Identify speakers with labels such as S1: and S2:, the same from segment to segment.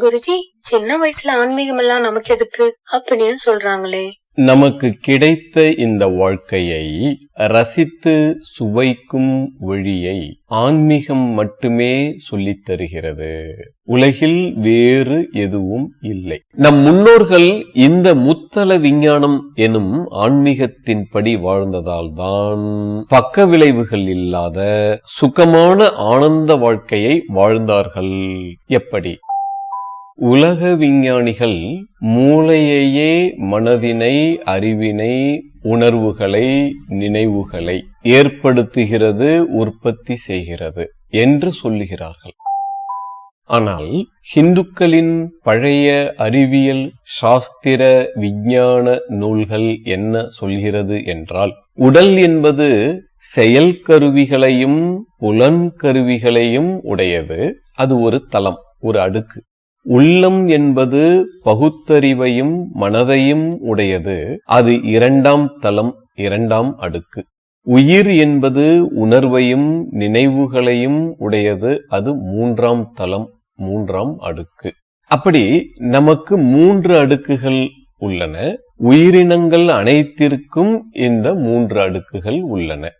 S1: குருஜி சின்ன வயசுல ஆன்மீகம் எல்லாம் நமக்கு எதுக்கு அப்படின்னு சொல்றாங்களே.
S2: நமக்கு கிடைத்த இந்த வாழ்க்கையை ரசித்து சுவைக்கும் வழியை ஆன்மீகம் மட்டுமே சொல்லித் தருகிறது. உலகில் வேறு எதுவும் இல்லை. நம் முன்னோர்கள் இந்த முத்தல விஞ்ஞானம் எனும் ஆன்மீகத்தின்படி வாழ்ந்ததால் தான் பக்க விளைவுகள் இல்லாத சுகமான ஆனந்த வாழ்க்கையை வாழ்ந்தார்கள். எப்படி? உலக விஞ்ஞானிகள் மூளையையே மனதினை அறிவினை உணர்வுகளை நினைவுகளை ஏற்படுத்துகிறது உற்பத்தி செய்கிறது என்று சொல்லுகிறார்கள். ஆனால் ஹிந்துக்களின் பழைய அறிவியல் சாஸ்திர விஞ்ஞான நூல்கள் என்ன சொல்கிறது என்றால் உடல் என்பது செயல் கருவிகளையும் புலன் கருவிகளையும் உடையது. அது ஒரு தளம் ஒரு அடுக்கு. உள்ளம் என்பது பகுத்தறிவையும் மனதையும் உடையது. அது இரண்டாம் தளம் இரண்டாம் அடுக்கு. உயிர் என்பது உணர்வையும் நினைவுகளையும் உடையது. அது மூன்றாம் தளம் மூன்றாம் அடுக்கு. அப்படி நமக்கு மூன்று அடுக்குகள் உள்ளன. உயிரினங்கள் அனைத்திற்கும் இந்த மூன்று அடுக்குகள் உள்ளன.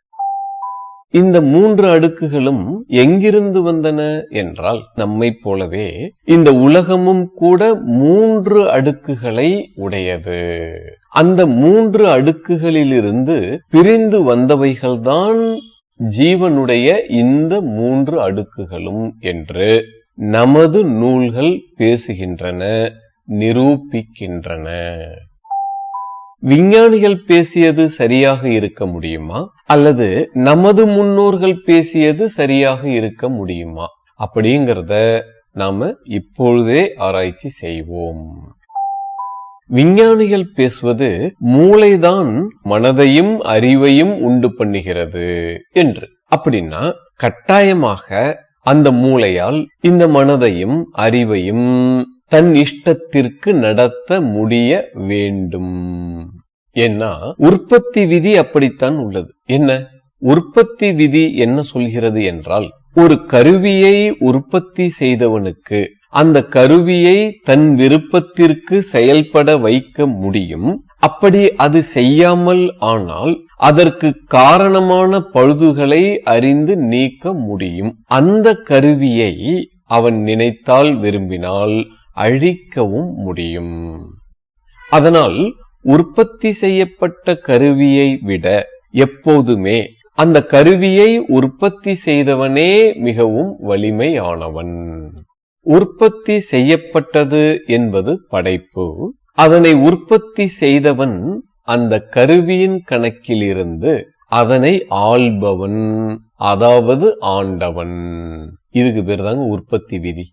S2: இந்த மூன்று அடுக்குகளும் எங்கிருந்து வந்தன என்றால் நம்மை போலவே இந்த உலகமும் கூட மூன்று அடுக்குகளை உடையது. அந்த மூன்று அடுக்குகளிலிருந்து பிரிந்து வந்தவைகள்தான் ஜீவனுடைய இந்த மூன்று அடுக்குகளும் என்று நமது நூல்கள் பேசுகின்றன நிரூபிக்கின்றன. விஞ்ஞானிகள் பேசியது சரியாக இருக்க முடியுமா? அல்லது நமது முன்னோர்கள் பேசியது சரியாக இருக்க முடியுமா? அப்படிங்கிறத நாம இப்பொழுதே ஆராய்ச்சி செய்வோம். விஞ்ஞானிகள் பேசுவது மூளைதான் மனதையும் அறிவையும் உண்டு பண்ணுகிறது என்று. அப்படின்னா கட்டாயமாக அந்த மூளையால் இந்த மனதையும் அறிவையும் தன் இஷ்டத்திற்கு நடத்த முடிய வேண்டும். ஏன்னா உற்பத்தி விதி அப்படித்தான் உள்ளது. என்ன? உற்பத்தி விதி என்ன சொல்கிறது என்றால் ஒரு கருவியை உற்பத்தி செய்தவனுக்கு அந்த கருவியை தன் விருப்பத்திற்கு செயல்பட வைக்க முடியும். அப்படி அது செய்யாமல் ஆனால் அதற்கு காரணமான பழுதுகளை அறிந்து நீக்க முடியும். அந்த கருவியை அவன் நினைத்தால் விரும்பினால் அழிக்கவும் முடியும். அதனால் உற்பத்தி செய்யப்பட்ட கருவியை விட எப்போதுமே அந்த கருவியை உற்பத்தி செய்தவனே மிகவும் வலிமையானவன். உற்பத்தி செய்யப்பட்டது என்பது படைப்பு. அதனை உற்பத்தி செய்தவன் அந்த கருவியின் கணக்கிலிருந்து அதனை ஆள்பவன் அதாவது ஆண்டவன். இதுக்கு பேர் தாங்க உற்பத்தி விதி.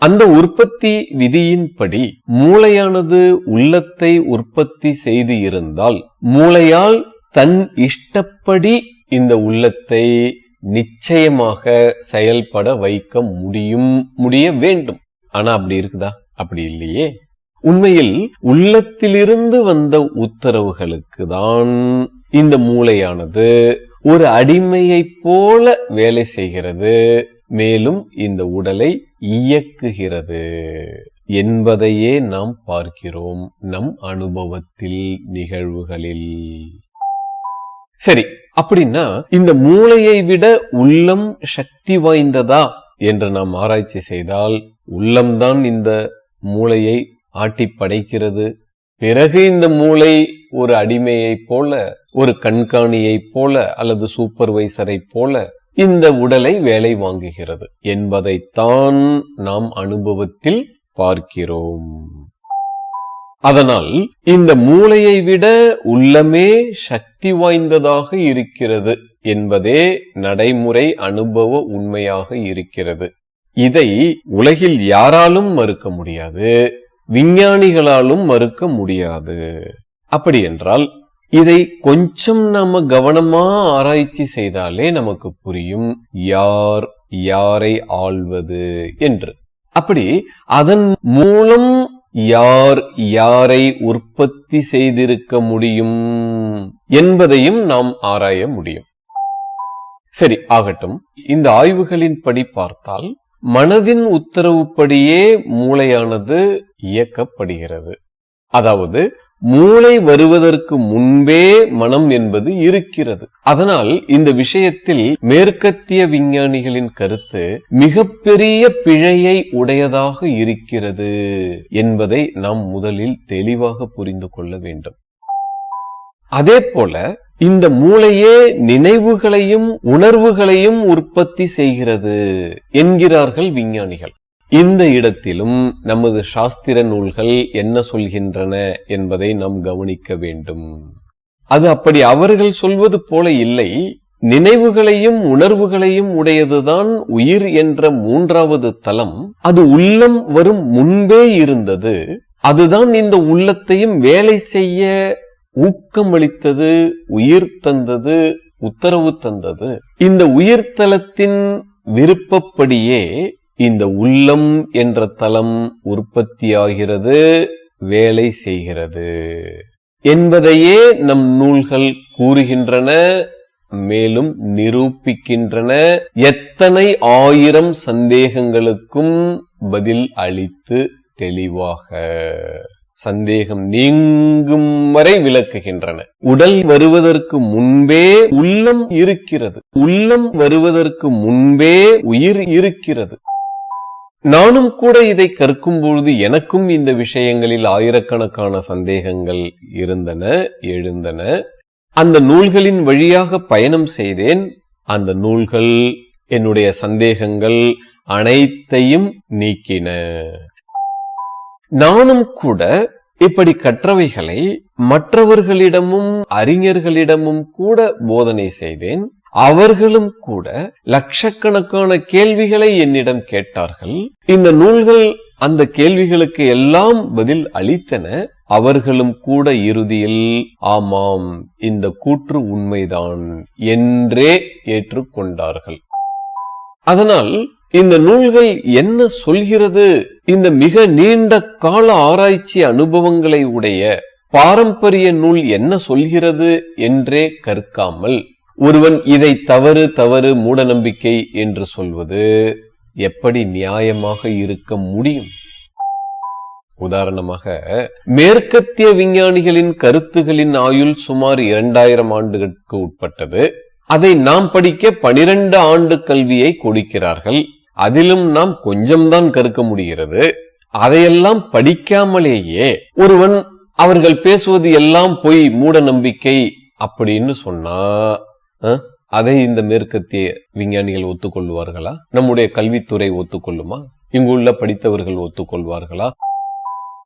S2: அந்த உற்பத்தி விதியின்படி மூளையானது உள்ளத்தை உற்பத்தி செய்து இருந்தால் மூளையால் தன் இஷ்டப்படி இந்த உள்ளத்தை நிச்சயமாக செயல்பட வைக்க முடியும் முடிய வேண்டும். ஆனா அப்படி இருக்குதா? அப்படி இல்லையே. உண்மையில் உள்ளத்திலிருந்து வந்த உத்தரவுகளுக்கு தான் இந்த மூளையானது ஒரு அடிமையைப் போல வேலை செய்கிறது. மேலும் இந்த உடலை இயக்குகிறது என்பதையே நாம் பார்க்கிறோம் நம் அனுபவத்தில் நிகழ்வுகளில். சரி அப்படின்னா இந்த மூளையை விட உள்ளம் சக்தி வாய்ந்ததா என்று நாம் ஆராய்ச்சி செய்தால் உள்ளம்தான் இந்த மூளையை ஆட்டி படைக்கிறது. பிறகு இந்த மூளை ஒரு அடிமையைப் போல ஒரு கண்காணியைப் போல அல்லது சூப்பர்வைசரைப் போல இந்த உடலை வேலை வாங்குகிறது என்பதைத்தான் நாம் அனுபவத்தில் பார்க்கிறோம். அதனால் இந்த மூளையை விட உள்ளமே சக்தி வாய்ந்ததாக இருக்கிறது என்பதே நடைமுறை அனுபவ உண்மையாக இருக்கிறது. இதை உலகில் யாராலும் மறுக்க முடியாது விஞ்ஞானிகளாலும் மறுக்க முடியாது. அப்படி என்றால் இதை கொஞ்சம் நாம கவனமா ஆராய்ச்சி செய்தாலே நமக்கு புரியும். யார் யாரை ஆள்வது என்று. அப்படி அதன் மூலம் யார் யாரை உற்பத்தி செய்திருக்க முடியும் என்பதையும் நாம் ஆராய முடியும். சரி ஆகட்டும். இந்த ஆய்வுகளின்படி பார்த்தால் மனதின் உத்தரவுப்படியே மூளையானது இயக்கப்படுகிறது. அதாவது மூளை வருவதற்கு முன்பே மனம் என்பது இருக்கிறது. அதனால் இந்த விஷயத்தில் மேற்கத்திய விஞ்ஞானிகளின் கருத்து மிகப்பெரிய பிழையை உடையதாக இருக்கிறது என்பதை நாம் முதலில் தெளிவாக புரிந்து கொள்ள வேண்டும். அதே போல இந்த மூளையே நினைவுகளையும் உணர்வுகளையும் உற்பத்தி செய்கிறது என்கிறார்கள் விஞ்ஞானிகள். இந்த இடத்திலும் நமது சாஸ்திர நூல்கள் என்ன சொல்கின்றன என்பதை நாம் கவனிக்க வேண்டும். அது அப்படி அவர்கள் சொல்வது போல இல்லை. நினைவுகளையும் உணர்வுகளையும் உடையதுதான் உயிர் என்ற மூன்றாவது தலம். அது உள்ளம் வரும் முன்பே இருந்தது. அதுதான் இந்த உள்ளத்தையும் வேலை செய்ய ஊக்கமளித்தது உயிர் தந்தது உத்தரவு தந்தது. இந்த உயிர்த்தலத்தின் விருப்பப்படியே இந்த உள்ளம் என்ற தலம் உற்பத்தியாகிறது வேலை செய்கிறது. என்பதையே நம் நூல்கள் கூறுகின்றன மேலும் நிரூபிக்கின்றன. எத்தனை ஆயிரம் சந்தேகங்களுக்கும் பதில் அளித்து தெளிவாக. சந்தேகம் நீங்கும் வரை விளக்குகின்றன. உடல் வருவதற்கு முன்பே உள்ளம் இருக்கிறது. உள்ளம் வருவதற்கு முன்பே உயிர் இருக்கிறது. நானும் கூட இதை கற்கும் பொழுது எனக்கும் இந்த விஷயங்களில் ஆயிரக்கணக்கான சந்தேகங்கள் இருந்தன எழுந்தன. அந்த நூல்களின் வழியாக பயணம் செய்தேன். அந்த நூல்கள் என்னுடைய சந்தேகங்கள் அனைத்தையும் நீக்கின. நானும் கூட இப்படி கற்றவைகளை மற்றவர்களிடமும் அறிஞர்களிடமும் கூட போதனை செய்தேன். அவர்களும் கூட லட்சக்கணக்கான கேள்விகளை என்னிடம் கேட்டார்கள். இந்த நூல்கள் அந்த கேள்விகளுக்கு எல்லாம் பதில் அளித்தன. அவர்களும் கூட இறுதியில் ஆமாம் இந்த கூற்று உண்மைதான் என்றே ஏற்றுக்கொண்டார்கள். அதனால் இந்த நூல்கள் என்ன சொல்கிறது? இந்த மிக நீண்ட கால ஆராய்ச்சி அனுபவங்களை உடைய பாரம்பரிய நூல் என்ன சொல்கிறது என்றே கற்காமல் ஒருவன் இதை தவறு தவறு மூடநம்பிக்கை என்று சொல்வது எப்படி நியாயமாக இருக்க முடியும்? உதாரணமாக மேற்கத்திய விஞ்ஞானிகளின் கருத்துகளின் ஆயுள் சுமார் இரண்டாயிரம் ஆண்டுகளுக்கு உட்பட்டது. அதை நாம் படிக்க பனிரெண்டு ஆண்டு கல்வியை கொடுக்கிறார்கள். அதிலும் நாம் கொஞ்சம்தான் கற்க முடிகிறது. அதையெல்லாம் படிக்காமலேயே ஒருவன் அவர்கள் பேசுவது எல்லாம் பொய் மூட நம்பிக்கை அப்படின்னு சொன்னா அதை இந்த மேற்கத்திய விஞ்ஞானிகள் ஒத்துக்கொள்வார்களா? நம்முடைய கல்வித்துறை ஒத்துக்கொள்ளுமா? இங்குள்ள படித்தவர்கள் ஒத்துக்கொள்வார்களா?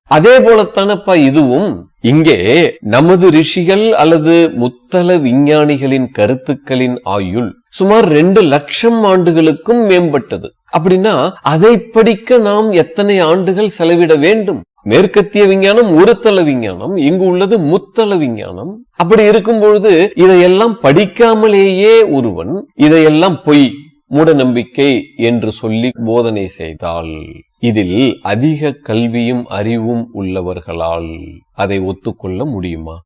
S2: அதே போலத்தானப்பா இதுவும் இங்கே நமது ரிஷிகள் அல்லது முத்தல விஞ்ஞானிகளின் கருத்துக்களின் ஆயுள் சுமார் ரெண்டு லட்சம் ஆண்டுகளுக்கும் மேம்பட்டது. அப்படின்னா அதை படிக்க நாம் எத்தனை ஆண்டுகள் செலவிட வேண்டும்? மேற்கத்திய விஞ்ஞானம் ஒரு தள விஞ்ஞானம் இங்கு உள்ளது முத்தள விஞ்ஞானம். அப்படி இருக்கும் பொழுது இதையெல்லாம் படிக்காமலேயே ஒருவன் இதையெல்லாம் பொய் மூட நம்பிக்கை என்று சொல்லி போதனை செய்தால் இதில் அதிக கல்வியும் அறிவும் உள்ளவர்களால் அதை ஒத்துக்கொள்ள முடியுமா?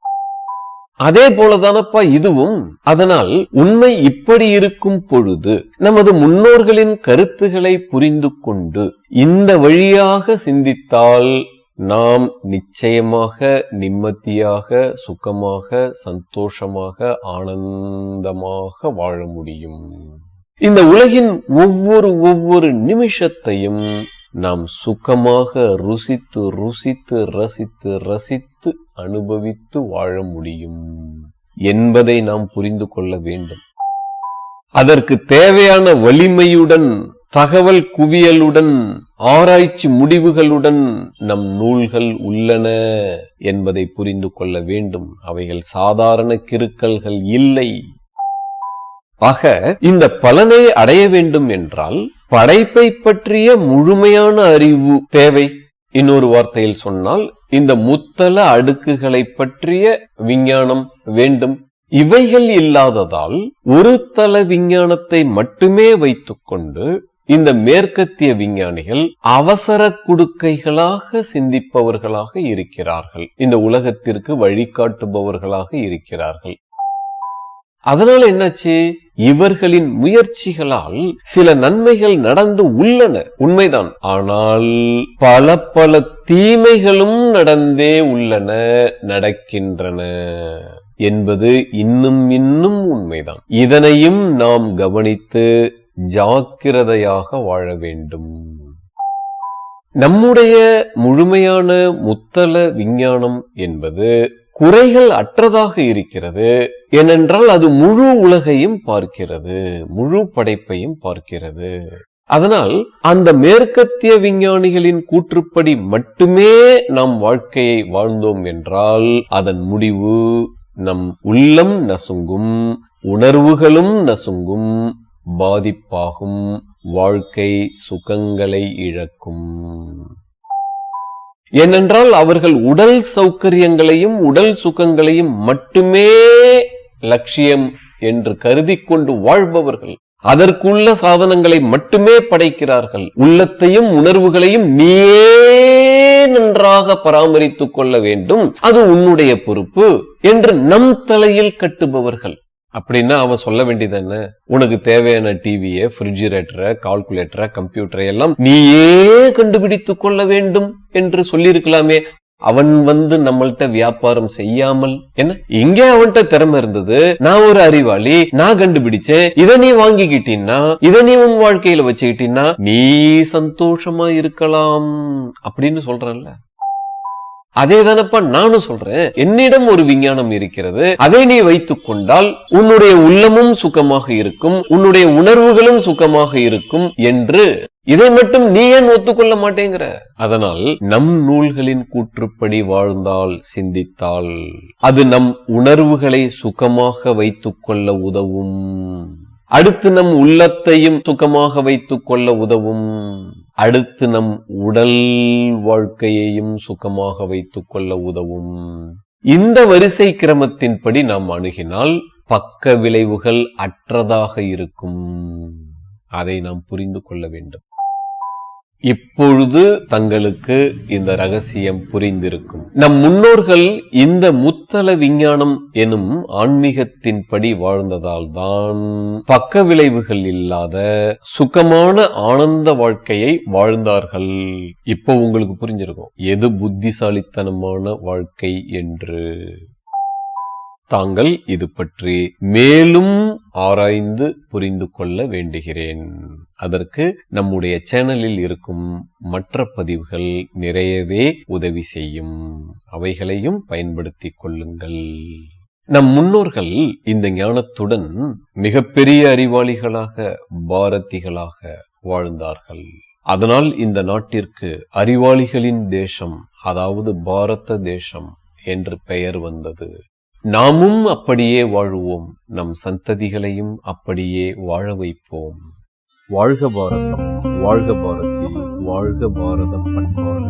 S2: அதே போலதானப்பா இதுவும். அதனால் உண்மை இப்படி இருக்கும் பொழுது நமது முன்னோர்களின் கருத்துகளை புரிந்து கொண்டு இந்த வழியாக சிந்தித்தால் நாம் நிச்சயமாக நிம்மதியாக சுகமாக சந்தோஷமாக ஆனந்தமாக வாழ முடியும். இந்த உலகின் ஒவ்வொரு ஒவ்வொரு நிமிஷத்தையும் நாம் சுகமாக ருசித்து ருசித்து ரசித்து ரசித்து அனுபவித்து வாழ முடியும் என்பதை நாம் புரிந்து கொள்ள வேண்டும். அதற்கு தேவையான வலிமையுடன் தகவல் குவியலுடன் ஆராய்ச்சி முடிவுகளுடன் நம் நூல்கள் உள்ளன என்பதை புரிந்து கொள்ள வேண்டும். அவைகள் சாதாரண கிருக்கல்கள் இல்லை. ஆக இந்த பலனை அடைய வேண்டும் என்றால் படைப்பை பற்றிய முழுமையான அறிவு தேவை. இன்னொரு வார்த்தையில் சொன்னால் இந்த முத்தல அடுக்குகளை பற்றிய விஞ்ஞானம் வேண்டும். இவைகள் இல்லாததால் ஒரு தள விஞ்ஞானத்தை மட்டுமே வைத்துக்கொண்டு இந்த மேற்கத்திய விஞ்ஞானிகள் அவசர குடுக்கைகளாக சிந்திப்பவர்களாக இருக்கிறார்கள். இந்த உலகத்திற்கு வழிகாட்டுபவர்களாக இருக்கிறார்கள். அதனால என்னாச்சு? இவர்களின் முயற்சிகளால் சில நன்மைகள் நடந்து உள்ளன. உண்மைதான். ஆனால் பல பல தீமைகளும் நடந்தே உள்ளன நடக்கின்றன என்பது இன்னும் இன்னும் உண்மைதான். இதனையும் நாம் கவனித்து ஜாக்கிரதையாக வாழ வேண்டும். நம்முடைய முழுமையான முத்தல விஞ்ஞானம் என்பது குறைகள் அற்றதாக இருக்கிறது. ஏனென்றால் அது முழு உலகையும் பார்க்கிறது முழு படைப்பையும் பார்க்கிறது. அதனால் அந்த மேற்கத்திய விஞ்ஞானிகளின் கூற்றுப்படி மட்டுமே நம் வாழ்க்கையை வாழ்ந்தோம் என்றால் அதன் முடிவு நம் உள்ளம் நசுங்கும் உணர்வுகளும் நசுங்கும் பாதிப்பாகும். வாழ்க்கை சுகங்களை இழக்கும். ஏனென்றால் அவர்கள் உடல் சௌகரியங்களையும் உடல் சுகங்களையும் மட்டுமே லட்சியம் என்று கருதி கொண்டு வாழ்பவர்கள் அதற்குள்ள சாதனங்களை மட்டுமே படைக்கிறார்கள். உள்ளத்தையும் உணர்வுகளையும் நீயே நன்றாக பராமரித்துக் கொள்ள வேண்டும். அது உன்னுடைய பொறுப்பு என்று நம் தலையில் கட்டுபவர்கள் அப்படின்னா அவன் சொல்ல வேண்டியது என்ன? உனக்கு தேவையான டிவியை ஃப்ரிட்ஜிரேட்டரை கால்குலேட்டரை கம்ப்யூட்டரை எல்லாம் நீயே கண்டுபிடித்து கொள்ள வேண்டும் என்று சொல்லியிருக்கலாமே. அவன் வந்து நம்மள்ட்ட வியாபாரம் செய்யாமல். என்ன? இங்க அவன்கிட்ட திறமை இருந்தது. நான் ஒரு அறிவாளி. நான் கண்டுபிடிச்சேன். இதை நீ வாங்கிக்கிட்டீன்னா இதை நீ உன் வாழ்க்கையில வச்சுக்கிட்டீன்னா நீ சந்தோஷமா இருக்கலாம். அப்படின்னு சொல்றேன்ல. அதே தானப்பா நானும் சொல்றேன். என்னிடம் ஒரு விஞ்ஞானம் இருக்கிறது. அதை நீ வைத்துக் கொண்டால் உன்னுடைய உள்ளமும் சுகமாக இருக்கும் உன்னுடைய உணர்வுகளும் சுகமாக இருக்கும் என்று இதை மட்டும் நீ ஏன் ஒத்துக்கொள்ள மாட்டேங்கிற? அதனால் நம் நூல்களின் கூற்றுப்படி வாழ்ந்தால் சிந்தித்தால் அது நம் உணர்வுகளை சுகமாக வைத்துக் கொள்ள உதவும். அடுத்து நம் உள்ளத்தையும் சுகமாக வைத்துக் கொள்ள உதவும். அடுத்து நம் உடல் வாழ்க்கையையும் சுகமாக வைத்துக் கொள்ள உதவும். இந்த வரிசை கிரமத்தின்படி நாம் அணுகினால் பக்க விளைவுகள் அற்றதாக இருக்கும். அதை நாம் புரிந்து கொள்ள வேண்டும். இப்பொழுது தங்களுக்கு இந்த ரகசியம் புரிந்திருக்கும். நம் முன்னோர்கள் இந்த முத்தல விஞ்ஞானம் எனும் ஆன்மீகத்தின்படி வாழ்ந்ததால் தான் பக்க விளைவுகள் இல்லாத சுகமான ஆனந்த வாழ்க்கையை வாழ்ந்தார்கள். இப்போ உங்களுக்கு புரிஞ்சிருக்கும். எது புத்திசாலித்தனமான வாழ்க்கை என்று? தாங்கள் இது பற்றி மேலும் ஆராய்ந்து புரிந்து கொள்ள வேண்டுகிறேன். அதற்கு நம்முடைய சேனலில் இருக்கும் மற்ற பதிவுகள் நிறையவே உதவி செய்யும். அவைகளையும் பயன்படுத்திக் கொள்ளுங்கள். நம் முன்னோர்கள் இந்த ஞானத்துடன் மிகப்பெரிய அறிவாளிகளாக பாரதிகளாக வாழ்ந்தார்கள். அதனால் இந்த நாட்டிற்கு அறிவாளிகளின் தேசம் அதாவது பாரத தேசம் என்று பெயர் வந்தது. நாமும் அப்படியே வாழுவோம். நம் சந்ததிகளையும் அப்படியே வாழ வைப்போம். வாழ்க பாரதம் வாழ்க பாரதி வாழ்க பாரதம் பண்பாடு